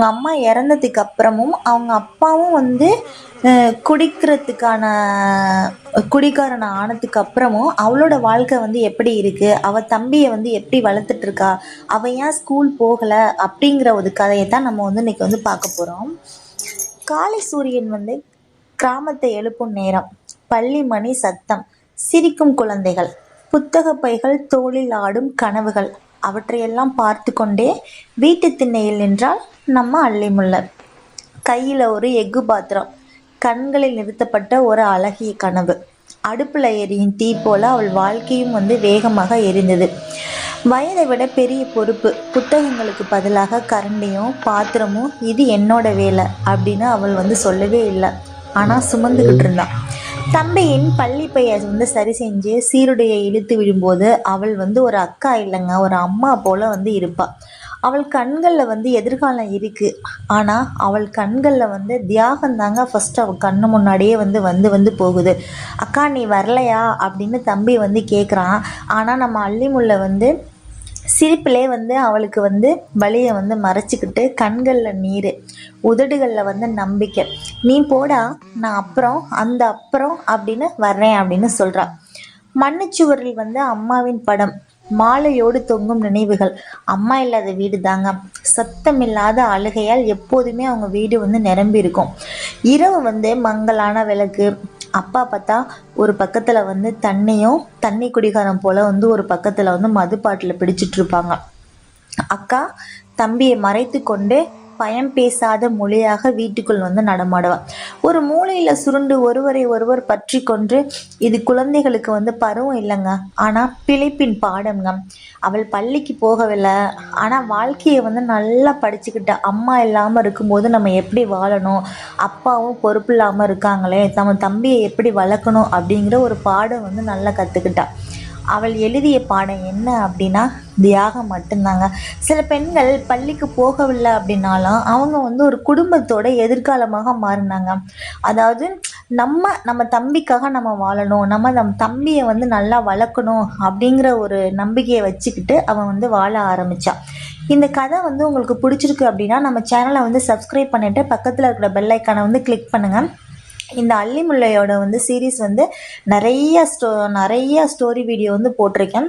அவங்க அம்மா இறந்ததுக்கு அப்புறமும் அவங்க அப்பாவும் வந்து குடிக்கிறதுக்கான குடிக்காரன் ஆனதுக்கு அப்புறமும் அவளோட வாழ்க்கை வந்து எப்படி இருக்குது அவள் தம்பியை வந்து எப்படி வளர்த்துட்டு இருக்கா அவள் ஏன் ஸ்கூல் போகலை? அப்படிங்கிற ஒரு கதையை தான் நம்ம வந்து இன்றைக்கி வந்து பார்க்க போகிறோம் காலை சூரியன் வந்து கிராமத்தை எழுப்பும் நேரம். பள்ளி மணி சத்தம். சிரிக்கும் குழந்தைகள். புத்தக பைகள் தோளில் ஆடும் கனவுகள். அவற்றையெல்லாம் பார்த்து கொண்டே வீட்டு திண்ணையில் நின்றால் நம்ம அள்ளிமுல்லை கையில் ஒரு எஃகு பாத்திரம். கண்களில் நிறுத்தப்பட்ட ஒரு அழகிய கனவு. அடுப்பில் எரியும் தீ போல அவள் வாழ்க்கையும் வந்து வேகமாக எரிந்தது. வயதை விட பெரிய பொறுப்பு. புத்தகங்களுக்கு பதிலாக கரண்டியும் பாத்திரமும் இது என்னோட வேலை அப்படின்னு அவள் வந்து சொல்லவே இல்லை. ஆனால் சுமந்துக்கிட்டு இருந்தான் தம்பியின் பள்ளி பெயர் வந்து சரி செஞ்சு சீருடையை இழுத்து விடும்போது அவள் வந்து ஒரு அக்கா இல்லைங்க ஒரு அம்மா போல் வந்து இருப்பாள் அவள் கண்களில் வந்து எதிர்காலம் இருக்குது ஆனால் அவள் கண்களில் வந்து தியாகம் தாங்க ஃபஸ்ட்டு அவள் கண்ணு முன்னாடியே வந்து வந்து வந்து போகுது. அக்கா நீ வரலையா? அப்படின்னு தம்பி வந்து கேட்குறான் ஆனால் நம்ம அள்ளிமுல்லை வந்து சிரிப்பிலே வந்து அவளுக்கு வந்து வழியை வந்து மறைச்சிக்கிட்டு கண்களில் நீர் உதடுகளில் வந்து நம்பிக்கை. நீ போடா நான் அப்புறம் அந்த அப்புறம் அப்படின்னு வர்றேன் அப்படின்னு சொல்கிறா மண்ணுச்சுவரில் வந்து அம்மாவின் படம் மாலையோடு தொங்கும் நினைவுகள். அம்மா இல்லாத வீடு தாங்க. சத்தமில்லாத அழுகையால் எப்போதுமே அவங்க வீடு வந்து நிரம்பி இருக்கும் இரவு வந்து மங்கலான விளக்கு அப்பா பார்த்தா ஒரு பக்கத்தில் வந்து தண்ணியும் தண்ணி குடிகாரம் போல் வந்து ஒரு பக்கத்தில் வந்து மது பாட்டில் பிடிச்சிட்டு இருப்பாங்க. அக்கா தம்பியை மறைத்து கொண்டு பயம் பேசாத மொழியாக வீட்டுக்குள் வந்து நடமாடுவாள் ஒரு மூளையில் சுருண்டு ஒருவரை ஒருவர் பற்றி கொன்று இது குழந்தைகளுக்கு வந்து பருவம் இல்லைங்க. ஆனால் பிழைப்பின் பாடம்ங்க. அவள் பள்ளிக்கு போகவில்லை. ஆனால் வாழ்க்கையை வந்து நல்லா படிச்சுக்கிட்ட அம்மா இல்லாமல் இருக்கும்போது நம்ம எப்படி வாழணும்? அப்பாவும் பொறுப்பு இல்லாமல் இருக்காங்களே. நம்ம தம்பியை எப்படி வளர்க்கணும் அப்படிங்கிற ஒரு பாடம் வந்து நல்லா கற்றுக்கிட்டா அவள் எழுதிய பாடம் என்ன அப்படின்னா தியாகம் மட்டும்தாங்க. சில பெண்கள் பள்ளிக்கு போகவில்லை அப்படின்னாலும் அவங்க வந்து ஒரு குடும்பத்தோட எதிர்காலமாக மாறினாங்க. அதாவது நம்ம நம்ம தம்பிக்காக நம்ம வாழணும் நம்ம நம் தம்பியை வந்து நல்லா வளர்க்கணும் அப்படிங்கிற ஒரு நம்பிக்கையை வச்சுக்கிட்டு அவன் வந்து வாழ ஆரம்பித்தான் இந்த கதை வந்து உங்களுக்கு பிடிச்சிருக்கு அப்படின்னா நம்ம சேனலை வந்து சப்ஸ்கிரைப் பண்ணிவிட்டு பக்கத்தில் இருக்கிற பெல் ஐக்கானை வந்து கிளிக் பண்ணுங்கள் இந்த அல்லிமுல்லையோட வந்து சீரீஸ் வந்து நிறைய ஸ்டோ நிறைய ஸ்டோரி வீடியோ வந்து போட்டிருக்கேன்.